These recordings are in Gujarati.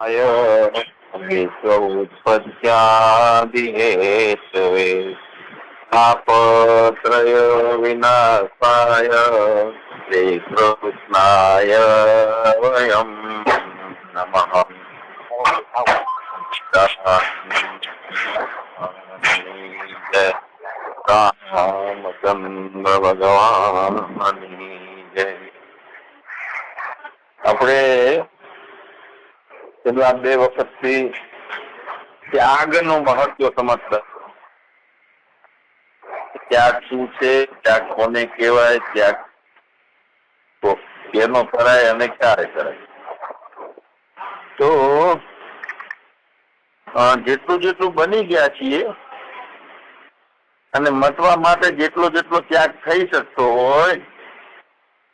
વિશ્વોત્પત્યાદિહેતવે તાપત્રય વિનાશાય શ્રીકૃષ્ણાય વયમ નમઃ રામચંદ્ર ભગવાનની જય આપણે છેલ્લા બે વખતથી ત્યાગનું મહત્વ સમજતા. ત્યાગ શું છે? ત્યાગ કોને કહેવાય? ત્યાગ કેનો કરાય અને ક્યારે કરાય? તો જેટલું જેટલું બની ગયા છીએ અને મટવા માટે જેટલો જેટલો ત્યાગ થઈ શકતો હોય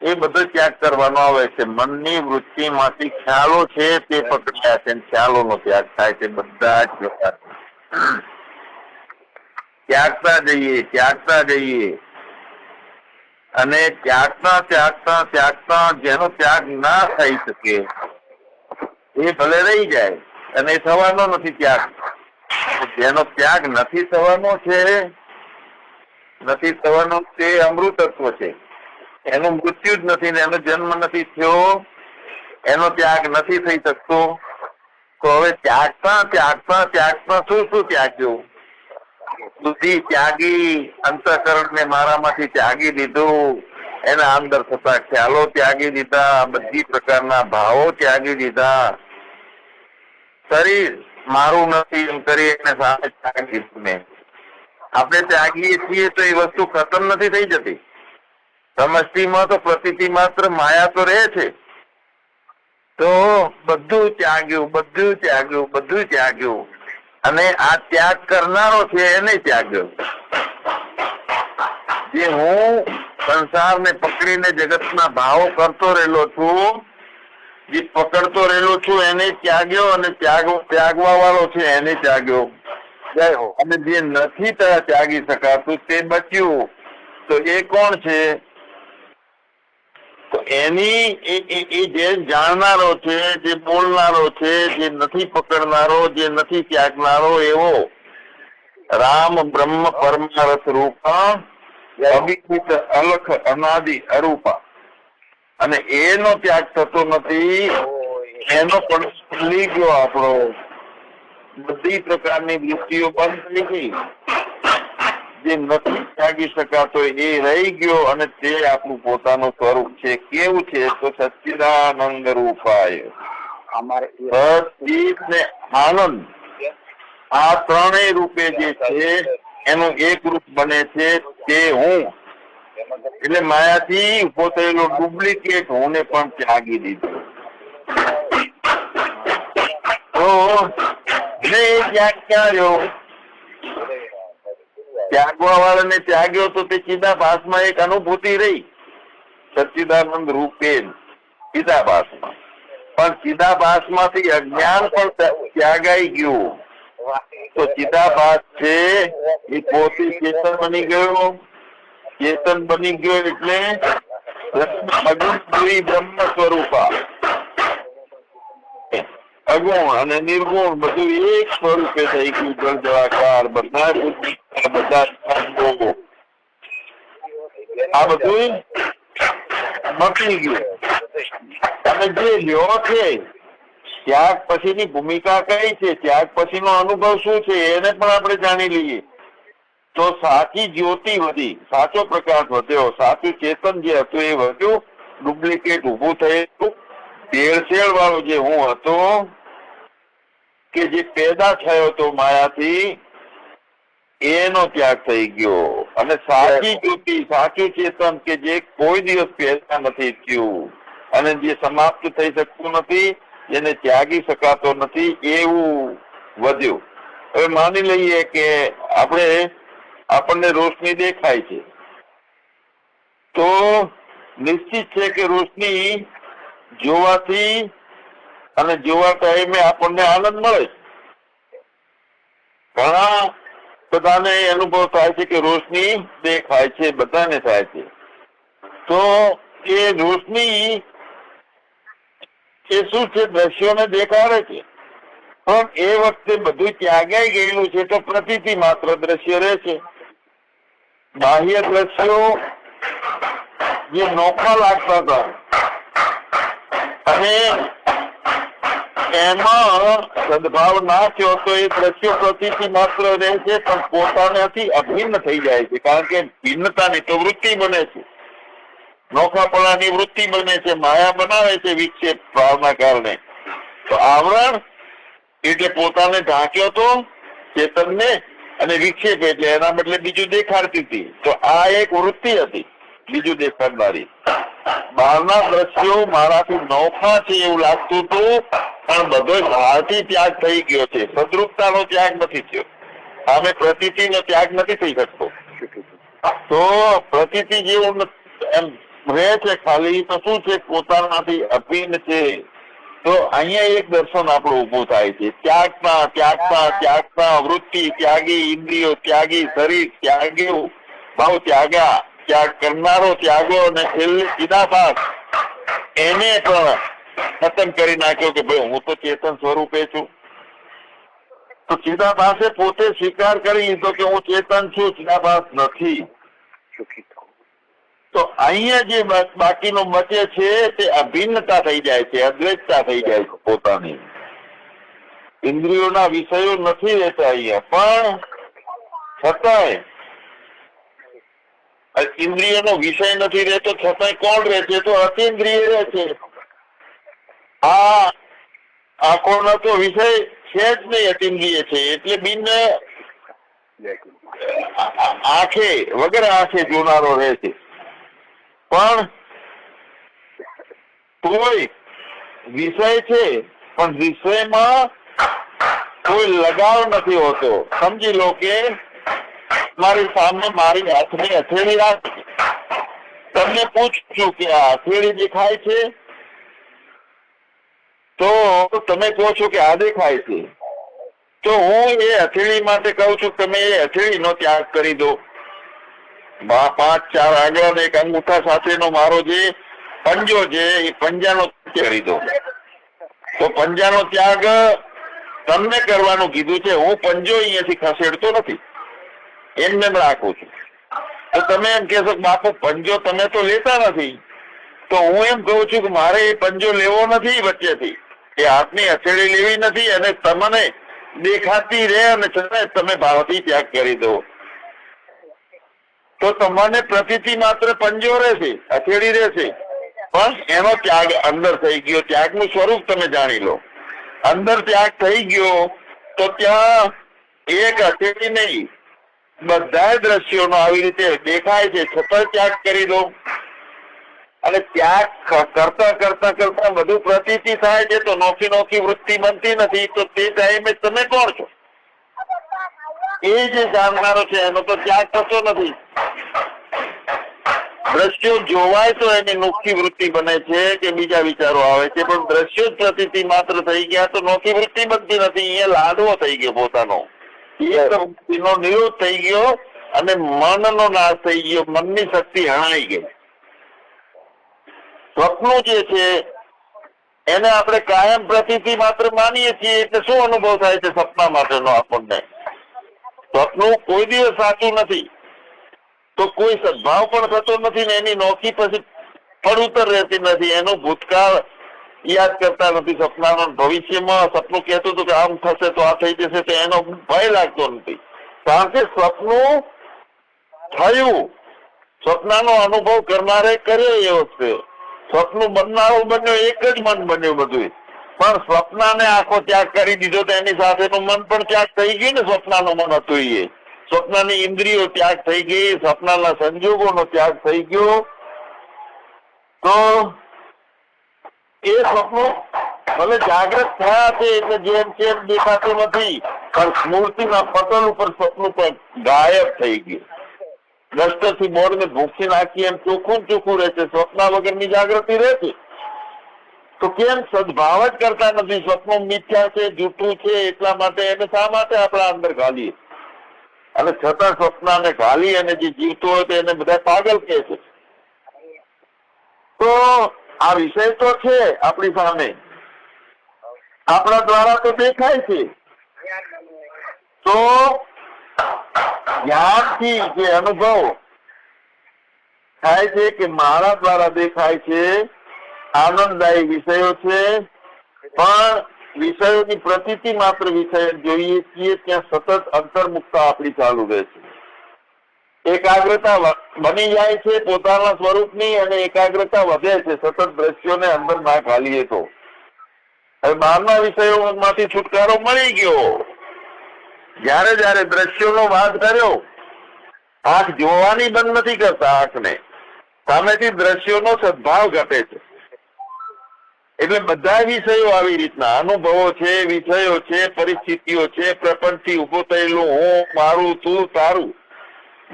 એ બધો ત્યાગ કરવાનો આવે છે. મનની વૃત્તિમાંથી ખ્યાલો છે તે પકડ્યા છે ખ્યાલોનો ત્યાગ થાય છે બધા જ પ્રકાર ત્યાગતા જઈએ ત્યાગતા જઈએ. અને ત્યાગતા ત્યાગતા ત્યાગતા જેનો ત્યાગ ના થઈ શકે, એ ભલે રહી જાય, અને થવાનો નથી ત્યાગ. જેનો ત્યાગ નથી થવાનો છે, નથી થવાનો તે અમૃતત્વ છે. એનું મૃત્યુ જ નથી ને એનો જન્મ નથી થયો, એનો ત્યાગ નથી થઈ શકતો. તો હવે ત્યાગતા ત્યાગતા ત્યાગતા શું શું ત્યાગ્યું? બુદ્ધિ ત્યાગી અંતઃકરણ ને મારામાંથી ત્યાગી દીધું, એના અંદર થતા ખ્યાલો ત્યાગી દીધા, બધી પ્રકારના ભાવો ત્યાગી દીધા. શરીર મારું નથી એમ કરી એને સામે ત્યાગી દીધું મેં. આપણે ત્યાગીએ છીએ તો એ વસ્તુ ખતમ નથી થઈ જતી. સમષ્ટિમાં તો પ્રતિતિ માત્ર માયા તો રહે છે. તો બધું ત્યાગ્યું બધું ત્યાગ્યું બધું ત્યાગ્યું. અને આ ત્યાગ કરનારો છે એને ત્યાગ્યો. જે હું સંસારને પકડીને જગતના ભાવો કરતો રહેલો છું, જે પકડતો રહેલો છું એને ત્યાગ્યો અને ત્યાગ ત્યાગવા વાળો છે એને ત્યાગ્યો. અને જે નથી ત્યાગી શકાતું તે બચ્યું. તો એ કોણ છે? તો એની એ- જે જાણનારો છે, જે બોલનારો છે, જે નથી પકડનારો, જે નથી ત્યાગનારો, એવો રામ બ્રહ્મ પરમારથ રૂપા, અવિકૃત અલખ અનાદિ અરૂપા. અને એનો ત્યાગ થતો નથી, એનો પણ ખુલી ગયો આપણો બધી પ્રકારની વૃત્તિઓ બંધ થઈ ગઈ. જે નથી ત્યાગી શકાતો એ રહી ગયો અને તે આપણું પોતાનું સ્વરૂપ છે. કેવું છે? તો સચ્ચિદાનંદ રૂપાય. અમારે સચિત ને આનંદ આ ત્રણેય રૂપે જે છે એનું એક રૂપ બને છે તે હું. એટલે માયાથી ઊભો થયેલો ડુપ્લિકેટ હું ને પણ ત્યાગી દીધો. તો એટલે ત્યાગ ક્યાં રહ્યો ત્યાગવા વાળાને ત્યાગ્યો તો તે ચિદાભાસમાં એક અનુભૂતિ રહી. સચ્ચિદાનંદ રૂપે ચિદાભાસમાં. પણ ચિદાભાસમાંથી અજ્ઞાન પણ ત્યાગાઈ ગયું. તો ચિદાભાસ છે એ પોતે ચેતન બની ગયો. ચેતન બની ગયો એટલે બ્રહ્મ સ્વરૂપા અગુણ અને નિર્ગુણ બધું એક સ્વરૂપે થઈ ગયું જળ જળાકાર બધા બુદ્ધિ બધા. આ બધું મટી ગયું. અને જે લ્યો છે, ત્યાગ પછીની ભૂમિકા કઈ છે? ત્યાગ પછીનો અનુભવ શું છે? એને પણ આપણે જાણી લઈએ. તો સાચી જ્યોતિ વધી, સાચો પ્રકાશ વધ્યો, સાચું ચેતન જે હતું એ વધ્યું, ડુપ્લિકેટ ઉભું થયેલું. ભેળસેળ વાળો જે હું હતો કે જે પેદા થયો હતો માયાથી એનો ત્યાગ થઈ ગયો. અને સાચી જ્યોતિ સાચું ચેતન કે જે કોઈ દિવસ પેદા નથી થયું અને જે સમાપ્ત થઈ શકતું નથી જેને ત્યાગી શકાતો નથી એવું વધ્યું. હવે માની લઈએ કે આપણે આપણને રોશની દેખાય છે. તો નિશ્ચિત છે કે રોશની જોવાથી અને જોવા ટાઈમે આપણને આનંદ મળે. ઘણા બધાને અનુભવ થાય છે કે રોશની દેખાય છે, બધાને થાય છે. તો એ રોશની એ શું છે? દ્રશ્યોને દેખાડે છે. પણ એ વખતે બધું ત્યાગાઈ ગયેલું છે તો પ્રતિથી માત્ર દ્રશ્ય રહે છે. બાહ્ય દ્રશ્યો જે નોખા લાગતા હતા અને એમાં સદભાવ નાખ્યો તો એ દ્રશ્ય પ્રતિથી માત્ર રહે છે, પણ પોતાનાથી અભિન્ન થઈ જાય છે, કારણ કે ભિન્નતાની તો વૃત્તિ બને છે. નોખાપણાની વૃત્તિ બને છે, માયા બનાવે છે વિક્ષેપ ભાવના કારણે. તો આવરણ એટલે પોતાને ઢાંક્યો તો ચેતનને અને વિક્ષેપ એટલે એના બદલે બીજું દેખાડતી હતી. તો આ એક વૃત્તિ હતી, બીજું દેખાડનારી. બહારના દ્રશ્યો મારાથી નોખા છે એવું લાગતું હતું, પણ બધો ભારતી ત્યાગ થઈ ગયો છે. સદરૂપતાનો ત્યાગ નથી થયો. આમે પ્રતીતિનો ત્યાગ નથી થઈ શકતો. તો પ્રતીતિ જેવું એમ રહે છે ખાલી, તો શું છે? પોતાનાથી અભિન્ન છે. તો અહીંયા એક દર્શન આપણું ઉભું થાય છે. ત્યાગતા ત્યાગતા ત્યાગતા, વૃત્તિ ત્યાગી, ઇન્દ્રિયો ત્યાગી, શરીર ત્યાગ્યું, ભાવ ત્યાગા ત્યાગ કરનારો ત્યાગો અને એને પણ ખતમ કરી નાખ્યો કે ભાઈ હું તો ચેતન સ્વરૂપે છું. તો ચિદાભાસે પોતે સ્વીકાર કરી લીધો કે હું ચેતન છું ચિદાભાસ નથી. તો અહીંયા જે બાકીનો બચે છે તે અભિન્નતા થઈ જાય છે, અદ્વૈતતા થઈ જાય છે પોતાની. ઇન્દ્રિયોના વિષયો નથી રહેતા અહીંયા, પણ છતાંય ઇન્દ્રિયોનો વિષય નથી રહેતો, છતાંય કોણ રહે છે તો અતિન્દ્રિય રહે છે આ આંખોનો તો વિષય છે જ નહીં, અતિન્દ્રિય છે. એટલે બિન આંખે વગર આંખે જોનારો રહે છે પણ કોઈ વિષય છે, પણ વિષયમાં કોઈ લગાવ નથી હોતો. સમજી લો કે મારી સામે મારી હાથની હથેળી રાખી. તમને પૂછું કે આ હથેળી દેખાય છે? તો તમે કહો છો કે આ દેખાય છે. તો હું એ હથેળી માટે કહું છું તમે એ હથેળીનો ત્યાગ કરી દો. પાંચ, ચાર આગળ અને એક અંગૂઠા સાથેનો મારો જે પંજો છે, એ પંજાનો કરી દો. તો પંજાનો ત્યાગ તમને કરવાનું કીધું છે. હું પંજો અહીંયાથી ખસેડતો નથી. એમ રાખું છું. તો તમે એમ કહેશો બાપુ, પંજો તમે તો લેતા નથી. તો હું એમ કહું છું કે મારે એ પંજો લેવો નથી વચ્ચેથી. એ હાથની હથેળી લેવી નથી અને તમને દેખાતી રહે અને છતાં તમે ભાવથી ત્યાગ કરી દો. તો તમને પ્રતિથી માત્ર પંજો રહેશે, હથેળી રહેશે. પણ એનો ત્યાગ અંદર થઈ ગયો. ત્યાગનું સ્વરૂપ તમે જાણી લો. અંદર ત્યાગ થઈ ગયો તો ત્યાં એક હથેળી નહીં બધા દ્રશ્યોનો આવી રીતે દેખાય છે છતાં ત્યાગ કરી દો અને ત્યાગ કરતા કરતા કરતા બધું પ્રતીતિ થાય છે, તો નોખી નોખી વૃત્તિ બનતી નથી, તો તે ટાઈમે તમે કોણ છો? એ જે જાણનારો છે, એનો તો ત્યાગ થતો નથી. દ્રશ્યો જોવાય તો એની નોખી વૃત્તિ બને છે, કે બીજા વિચારો આવે છે, પણ દ્રશ્યો જ પ્રતીતિ માત્ર થઈ ગયા તો નોખી વૃત્તિ બનતી નથી, અહીંયા લાડવો થઈ ગયો પોતાનો. નિરોધ થઈ ગયો અને મનનો નાશ થઈ ગયો, મનની શક્તિ હણાઈ ગઈ. સ્વપ્નો જે છે, એને આપણે કાયમ પ્રતીતિ માત્ર માનીએ છીએ, એટલે શું અનુભવ થાય છે સપના માટેનો આપણને? સ્વપ્નું કોઈ દિવસ સાચું નથી. તો કોઈ સદભાવ પણ થતો નથી ને એની નોખી પછી પડુતર રહેતી નથી. એનો ભૂતકાળ યાદ કરતા નથી સપનાનો ભવિષ્યમાં સપનું કહેતું હતું કે આમ થશે તો આ થઈ જશે તો એનો ભય લાગતો નથી કારણ કે સપનું થયું સ્વપ્નનો અનુભવ કરનારે કર્યો એ વખતે સ્વપ્ન બનનારો બન્યો એક જ મન બન્યું બધું। પણ સ્વપ્નાને આખો ત્યાગ કરી દીધો તો એની સાથેનું મન પણ ત્યાગ થઈ ગયું ને સ્વપ્નાનું મન હતું એ। સ્વપ્નની ઇન્દ્રિયો ત્યાગ થઈ ગઈ સ્વપ્નના સંજોગોનો ત્યાગ થઈ ગયો। તો એ સ્વપ્નો ભલે જાગ્રત થયા છે એટલે જેમ તેમ દેખાતું નથી. પણ સ્મૃતિના પટલ ઉપર સ્વપ્ન પણ ગાયબ થઈ ગયું. દ્રષ્ટથી બોર્ડને ભૂખી નાખી એમ ચોખ્ખું ચોખ્ખું રહે છે. સ્વપ્ન વગરની જાગૃતિ રહે છે. તો કેમ સદભાવ જ કરતા નથી? સ્વપ્નો મિથ્યા છે, જૂઠું છે, એટલા માટે એને શા માટે આપણા અંદર ઘાલીએ અને છતાં સ્વપ્નને ઘાલી અને જે જીવતો હોય તો એને બધા પાગલ કહે છે. તો આ વિષય તો છે આપણી સામે. આપણા દ્વારા તો દેખાય છે. તો જ્ઞાનથી જે અનુભવ થાય છે કે મારા દ્વારા દેખાય છે, આનંદદાયી વિષયો છે, પણ વિષયોની પ્રતિતિ માત્ર વિષય જોઈએ છીએ, ત્યાં સતત અંતર્મુક્તા આપણી ચાલુ રહે છે. એકાગ્રતા બની જાય છે પોતાના સ્વરૂપની અને એકાગ્રતા વધે છે. સતત દ્રશ્યોને અંદર ના ખાલીએ તો. હવે બહારના વિષયોમાંથી છુટકારો મળી ગયો. જ્યારે જ્યારે દ્રશ્યોનો વાદ કર્યો, આંખ જોવાની બંધ નથી કરતા આંખને. સામેથી દ્રશ્યોનો સદભાવ ઘટે છે. એટલે બધા વિષયો આવી રીતના, અનુભવો છે, વિષયો છે, પરિસ્થિતિઓ છે, પ્રપંચથી ઊભો થયેલું હું, મારું, તું, તારું.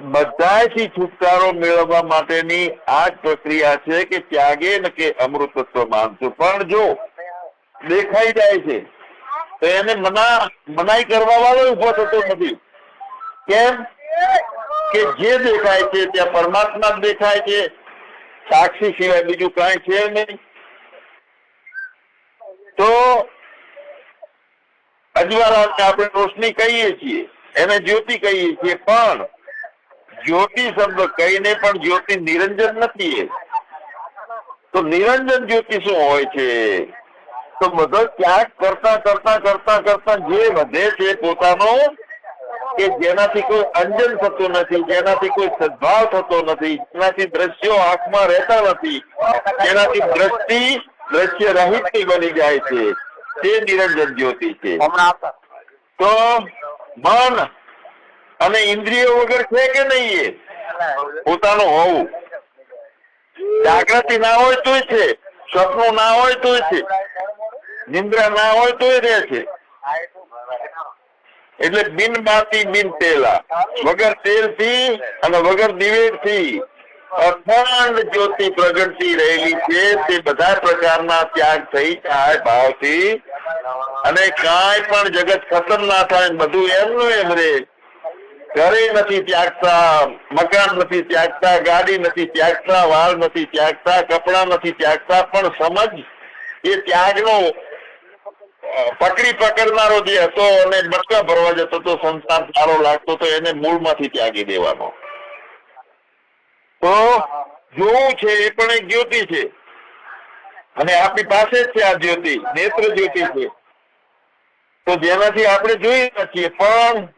બધાથી છુટકારો મેળવવા માટેની આ પ્રક્રિયા છે કે ત્યાગે ન કે અમૃતત્વ માનશું. પણ જો દેખાઈ જાય છે, તો એને મના, મનાઈ કરવા વાળો ઊભો થતો નથી. કેમ? કે જે દેખાય છે ત્યાં પરમાત્મા દેખાય છે. સાક્ષી સિવાય બીજું કઈ છે નહીં. તો અજવાળાને આપણે રોશની કહીએ છીએ, એને જ્યોતિ કહીએ છીએ, પણ જ્યોતિ શબ્દ કહીને પણ જ્યોતિ નિરંજન નથી એ. તો નિરંજન જ્યોતિ શું હોય છે? તો બધો ત્યાગ કરતા કરતા કરતા કરતા જે વધે છે પોતાનો કે જેનાથી કોઈ અંજન થતું નથી જેનાથી કોઈ સદભાવ થતો નથી જેનાથી દ્રશ્યો આંખમાં રહેતા નથી જેનાથી દ્રષ્ટિ દ્રશ્ય રહિતની બની જાય છે તે નિરંજન જ્યોતિ છે. તો મન અને ઇન્દ્રિયો વગર છે કે નહીં એ? પોતાનું હોવું. જાગૃતિ ના હોય તોય છે. સ્વપ્નો ના હોય તોય છે. નિંદ્રા ના હોય તોય રહે છે. એટલે બિન બાતી બિન તેલા. વગર તેલથી અને વગર દિવેટથી અખંડ જ્યોતિ પ્રગટતી રહેલી છે. તે બધા પ્રકારના ત્યાગ થઈ જાય ભાવથી. અને કાંઈ પણ જગત ખતમ ના થાય બધું એમનું એમ રે ઘરે નથી ત્યાગતા, મકાન નથી ત્યાગતા, ગાડી નથી ત્યાગતા, વાળ નથી ત્યાગતા, કપડા નથી ત્યાગતા, પણ સમજ એ ત્યાગનો પકડી પકડનારો જે હતો અને બટકા ભરવા જતો તો સંસાર સારો લાગતો તો એને મૂળમાંથી ત્યાગી દેવાનો. તો જોવું છે, એ પણ એક જ્યોતિ છે. અને આપણી પાસે જ છે આ જ્યોતિ, નેત્ર જ્યોતિ છે. તો જેનાથી આપણે જોઈ શકીએ, પણ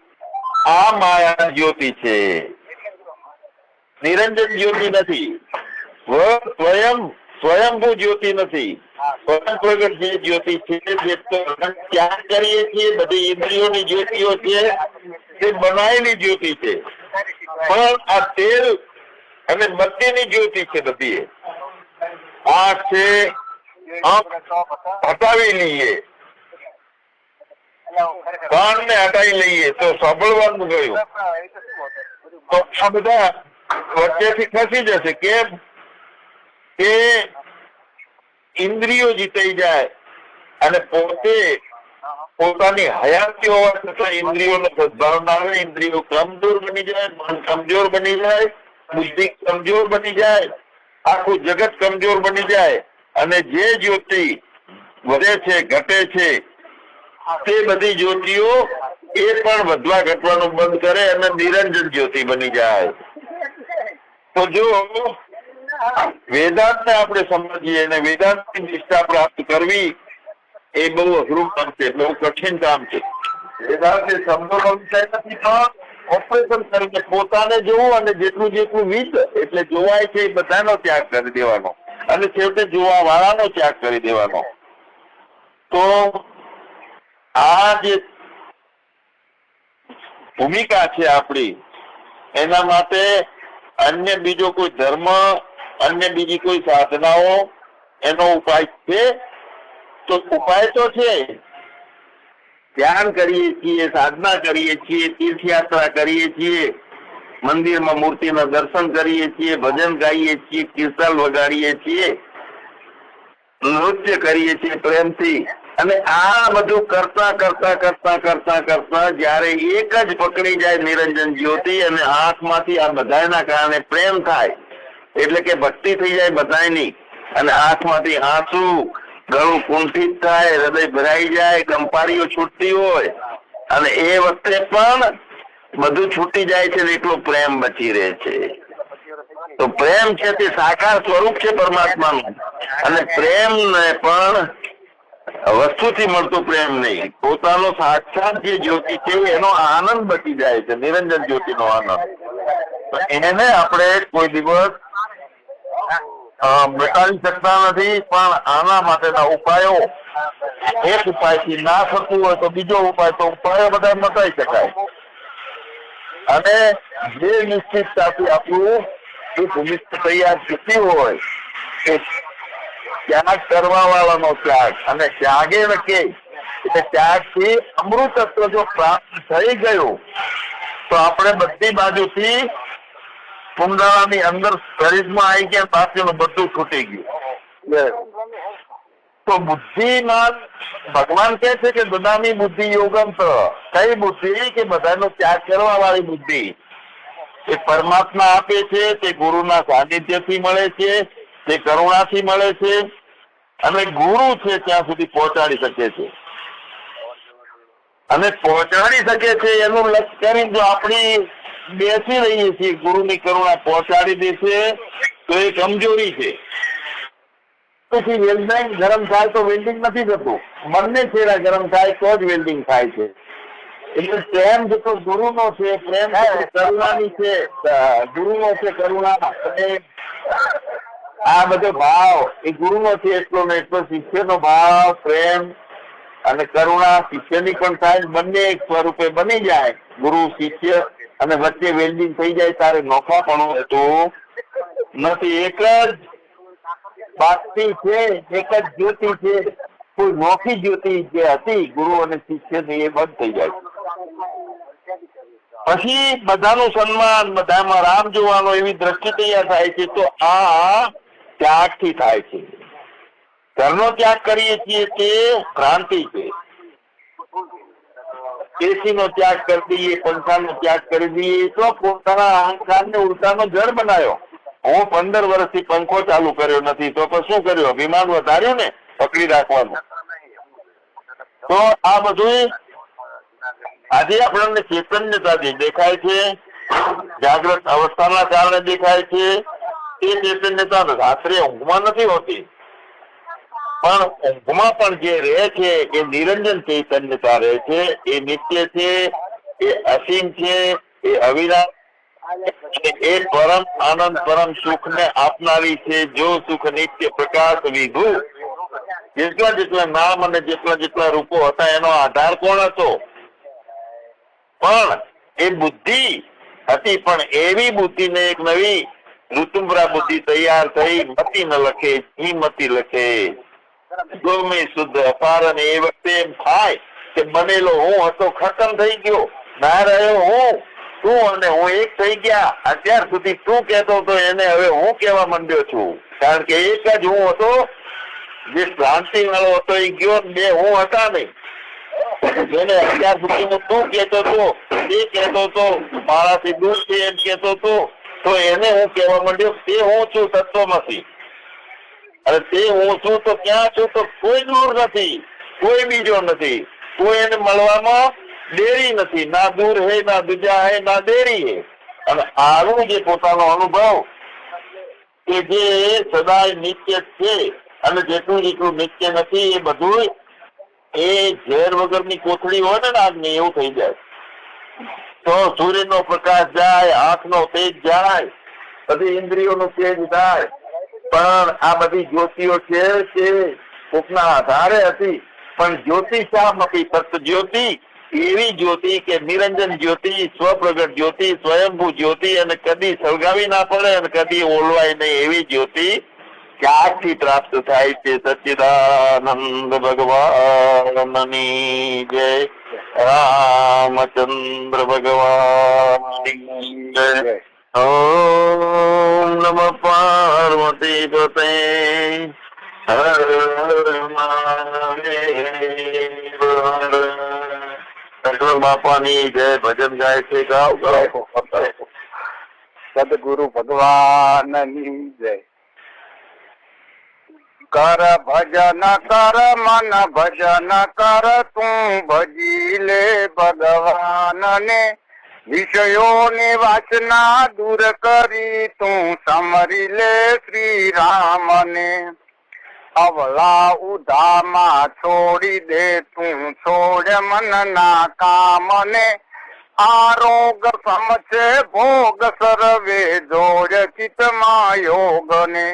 આ માયા જ્યોતિ છે. નિરંજન જ્યોતિ નથી. સ્વયં સ્વયંભૂ જ્યોતિ નથી. સ્વયં પ્રગટ જે જ્યોતિ છે, જે ત્યાગ કરીએ છીએ, બધી ઇન્દ્રિયોની જ્યોતિઓ છે, તે બનાવેલી જ્યોતિ છે. પણ આ તેલ અને બત્તીની જ્યોતિ છે બધી. આંખ છે હટાવી લઈએ. કાનને હટાવી લઈએ તો સાંભળવાનું ગયું. તો આ બધા વચ્ચેથી ખસી જશે કેમ કે ઇન્દ્રિયો જીતાઈ જાય અને પોતે પોતાની હયાતી હોવા છતાં ઇન્દ્રિયોનો સદભાવ ના આવે, ઇન્દ્રિયો કમજોર બની જાય, મન કમજોર બની જાય, બુદ્ધિ કમજોર બની જાય, આખું જગત કમજોર બની જાય અને જે જ્યોતિ વધે છે, ઘટે છે તે બધી જ્યોતિઓ એ પણ વધવા ઘટવાનું બંધ કરે અને નિરંજન જ્યોતિ બની જાય. તો જો વેદાંતને આપણે સમજીએ અને વેદાંતની નિષ્ઠા પ્રાપ્ત કરવી એ બહુ અઘરું કામ છે, બહુ કઠિન કામ છે. વેદાંત એ નથી પણ ઓપરેશન કરીને પોતાને જોવું અને જેટલું જેટલું વિધ એટલે જોવાય છે એ બધાનો ત્યાગ કરી દેવાનો. અને છેવટે જોવા વાળાનો ત્યાગ કરી દેવાનો. તો આ જે ભૂમિકા છે આપણી, એના માટે અન્ય બીજો કોઈ ધર્મ, અન્ય બીજી કોઈ સાધનાઓ, એનો ઉપાય છે? તો ઉપાય તો છે. ધ્યાન કરીએ છીએ, સાધના કરીએ છીએ, તીર્થયાત્રા કરીએ છીએ, મંદિરમાં મૂર્તિના દર્શન કરીએ છીએ, ભજન ગાઈએ છીએ, કીર્તન વગાડીએ છીએ, નૃત્ય કરીએ છીએ પ્રેમથી. અને આ બધું કરતા કરતા કરતા કરતા કરતા જયારે એક જ પકડી જાય નિરંજન જ્યોતિ અને હાથમાંથી આ બધાના કારણે પ્રેમ થાય, એટલે કે ભક્તિ થઈ જાય બધાની અને હાથમાંથી આંસુ ગળું કુંઠિત થાય, હૃદય ભરાઈ જાય કંપારીઓ છૂટતી હોય, અને એ વખતે પણ બધું છૂટી જાય છે ને એટલો પ્રેમ બચી રહે છે. તો પ્રેમ છે તે સાકાર સ્વરૂપ છે પરમાત્માનું, અને પ્રેમ ને પણ વસ્તુથી મળતો પ્રેમ નહીં. પોતાનો સાક્ષાત જે જ્યોતિ છે એનો આનંદ બચી જાય છે, નિરંજન જ્યોતિનો આનંદ. તો એને આપણે કોઈ દિવસ બતાવી શકતા નથી, પણ આના માટેના ઉપાયો, એક ઉપાયથી ના થતું હોય તો બીજો ઉપાય, તો ઉપાયો બધા મટાઈ શકાય. અને જે નિશ્ચિતતાથી આપણું જે ભૂમિષ્ઠ તૈયાર થતી હોય ત્યાગ કરવા વાળાનો ત્યાગ. અને ત્યાગે કે, એટલે ત્યાગથી અમૃતત્વ જો પ્રાપ્ત થઈ ગયું, તો આપણે બધી બાજુથી કુંડાળાની અંદર શરીરમાં આવી ગયા, બાકીનું બધું છૂટી ગયું. તો બુદ્ધિમાં ભગવાન કહે છે કે બધાની બુદ્ધિ યોગંત કઈ બુદ્ધિ? કે બધાનો ત્યાગ કરવા વાળી બુદ્ધિ. એ પરમાત્મા આપે છે, તે ગુરુના સાનિધ્યથી મળે છે તે કરુણાથી મળે છે અને ગુરુ છે ત્યાં સુધી પહોંચાડી શકે છે. અને પહોંચાડી શકે છે એનું લક્ષ કરી જો આપણી બેસી રહીએ છીએ, ગુરુની કરુણા પહોંચાડી દેશે તો એ કમજોરી છે. પછી વેલ્ડિંગ ગરમ થાય તો વેલ્ડિંગ નથી થતું. બંને છેડા ગરમ થાય તો જ વેલ્ડિંગ થાય છે. એટલે પ્રેમ જેટલો ગુરુનો છે, પ્રેમ કરુણાની છે. ગુરુ નો છે કરુણા. અને આ બધો ભાવ, એ ગુરુ છે એટલો ને એટલો શિષ્યનો ભાવ, પ્રેમ અને કરુણા શિષ્યની પણ થાય, બંને એક સ્વરૂપે બની જાય. ગુરુ, શિષ્ય અને વચ્ચે વેલ્ડિંગ થઈ જાય, તારે નોખા પણ હતું નથી. એક જ બાકી છે, એક જ જ્યોતિ છે. કોઈ નોખી જ્યોતિ જે હતી, ગુરુ અને શિષ્યની એ બંધ થઈ જાય. પછી બધાનું સન્માન, બધામાં રામ જોવાનો એવી દ્રષ્ટિ તૈયાર થાય છે, તો આ ત્યાગથી થાય છે. ઘરનો ત્યાગ કરીએ છીએ તે ક્રાંતિ છે. એસી નો ત્યાગ કરી દઈએ પંખા નો ત્યાગ કરી દઈએ, તો પોતાના અહંકાર ને ઉલટાનો જળ બનાવ્યો. હું પંદર વર્ષથી પંખો ચાલુ કર્યો નથી, તો પણ શું કર્યું? અભિમાન વધાર્યું ને? પકડી રાખવાનું. તો આ બધું આજે આપણને ચેતન્યતાથી દેખાય છે, જાગ્રત અવસ્થાના કારણે દેખાય છે. એ ચૈતન્યતા રાત્રે ઊંઘમાં નથી હોતી. પણ ઊંઘમાં પણ જે રહે છે એ નિરંજન ચૈતન્યતા રહે છે, એ નિત્ય છે, એ અસીમ છે, એ અવિનાશ એ પરમ આનંદ, પરમ સુખ ને આપનારી છે, જો સુખ નિત્ય પ્રકાશ વિધુ જેટલા જેટલા નામ અને જેટલા જેટલા રૂપો હતા, એનો આધાર કોણ હતો? પણ એ બુદ્ધિ હતી, પણ એવી બુદ્ધિને એક નવી ઋતુમ્બરા બુદ્ધિ તૈયાર થઈ મતિ ન લખે, હિમતી લખે. ગમે શુદ્ધ અપાર અને એ વખતે એમ થાય કે બનેલો હું હતો, ખતમ થઈ ગયો. ના રહ્યો હું, તું અને હું એક થઈ ગયા. અત્યાર સુધી તું કહેતો હતો, એને હવે હું કહેવા માંડ્યો છું. કારણ કે એક જ હું હતો, જે ક્રાંતિ વાળો હતો, એ ગયો બે હું હતા નહીં. જેને અત્યાર સુધી હું તું કહેતો હતો તે કહેતો હતો, મારાથી દૂર છે એમ કહેતો હતો. તો એને હું કહેવા માંડ્યો, તે હું છું તત્વમાંથી. અને તે હું છું તો ક્યાં છું? તો કોઈ દૂર નથી, કોઈ બીજો નથી, કોઈ એને મળવામાં દેરી નથી. ના દૂર હે, ના દુજા હે, ના દેરી હે. અને આવું જે પોતાનો અનુભવ કે જે સદાય નિત્ય છે અને જેટલું જેટલું નિત્ય નથી એ બધું એ ઝેર વગરની કોથળી હોય ને આગની એવું થઈ જાય. તો સૂર્યનો પ્રકાશ જાય, આંખનો તેજ જાય, બધી ઇન્દ્રિયોનું તેજ જાય પણ આ બધી જ્યોતિઓ છે તે ઉપના આધારે હતી, પણ જ્યોતિ શામ હતી ફક્ત જ્યોતિ, એવી જ્યોતિ કે નિરંજન જ્યોતિ, સ્વપ્રગટ જ્યોતિ, સ્વયંભૂ જ્યોતિ, અને કદી સળગાવી ના પડે અને કદી ઓલવાય નહીં એવી જ્યોતિ ક્યાંથી પ્રાપ્ત થાય છે સચિદાનંદ ભગવાનની જય રામચંદ્ર ભગવાન જય ઓમ નમ પાર્વતી પતે હર મહાદેવ બાપાની જય ભજન ગાય છે ગાવ ગાવ સદગુરુ ભગવાનની જય કર ભજન કર, મન ભજન કર, તું ભજી લે ભગવાનને. વિષયોની વાસના દૂર કરી, તું સમરી લે શ્રી રામને અવલા ઉધામાં છોડી દે, તું છોડ મનના કામને. આરોગ સમશે ભોગ સર્વે, જોડ ચિતમાં યોગને.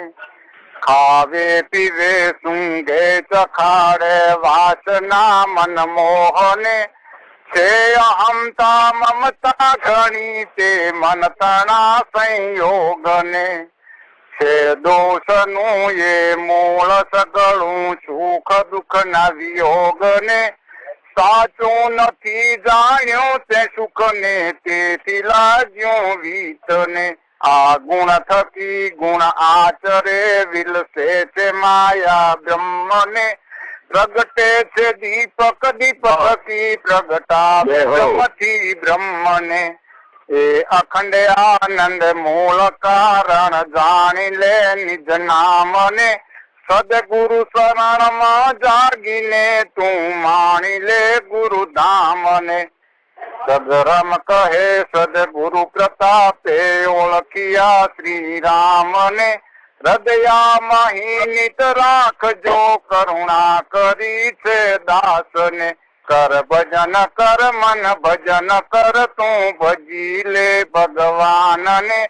ખાવે, પીવે સુંગે ચખાડે, વાસના મન મોહને છે અહમતા મમતા ઘણી, તે મન તણા સંયોગને. છે દોષનું એ મૂળ સગળું, સુખ દુઃખ ના વિયોગને. સાચું નથી જાણ્યું તે સુખ ને તેથી લાગ્યું વીતને. આ ગુણ થકી ગુણ આચરે વિલસે છે માયા બ્રહ્મને. પ્રગટે છે દીપક દીપક પ્રગટા. બ્રહ્મથી બ્રહ્મને. એ અખંડ આનંદ મૂળ કારણ જાણી લે નિજ નામને. સદગુરુ શરણમાં જાગીને તું માણી લે ગુરુ ધામને સદરમ કહે, સદગુરુ પ્રતાપે ઓળખિયા શ્રી રામને હૃદયામાં નિત રાખજો, કરુણા કરી છે દાસને. કર ભજન કર, મન ભજન કર, તું ભજી લે ભગવાનને.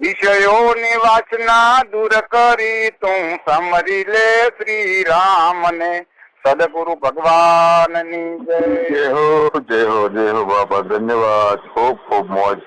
વિષયોની વાસના દૂર કરી, તું સમરી લે શ્રી રામને સદગુરુ ભગવાનની જય હો જય હો જય હો બાબા ધન્યવાદ ખૂબ ખૂબ મોજ